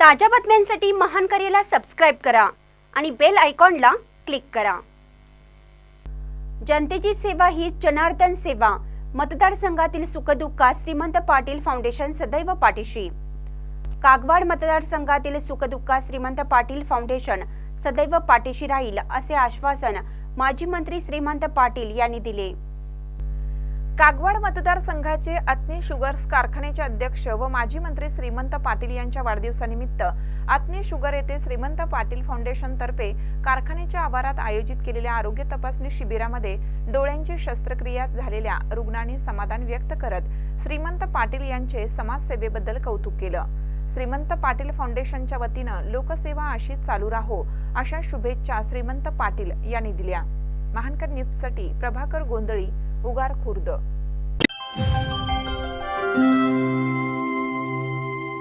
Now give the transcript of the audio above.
ताज्या बातम्यांसाठी महान करेला सबस्क्राईब करा आणि बेल आयकॉनला क्लिक करा. जनतेची सेवा ही जनार्दन सेवा. मतदारसंघातील सुखदुःखात श्रीमंत पाटील फाउंडेशन सदैव पाठीशी. कागवाड मतदारसंघातील सुखदुःखात श्रीमंत पाटील फाउंडेशन सदैव पाठीशी राहील असे आश्वासन माजी मंत्री श्रीमंत पाटील यांनी दिले. कागवाड मतदारसंघाचे आत्ने शुगर्स कारखान्याचे अध्यक्ष व माजी मंत्री श्रीमंत पाटील यांच्या वाढदिवसानिमित्त आत्ने शुगर येथे श्रीमंत पाटील फाउंडेशन तर्फे कारखान्याच्या आवारात आयोजित केलेल्या आरोग्य तपासणी शिबिरामध्ये डोळ्यांची शस्त्रक्रिया झालेल्या रुग्णांनी समाधान व्यक्त करत श्रीमंत पाटील यांचे समाजसेवेबद्दल कौतुक केलं. श्रीमंत पाटील फाउंडेशनच्या वतीनं लोकसेवा अशीच चालू राहो अशा शुभेच्छा श्रीमंत पाटील यांनी दिल्या. महानकर न्यूजसाठी प्रभाकर गोंधळी उगार खुर्द.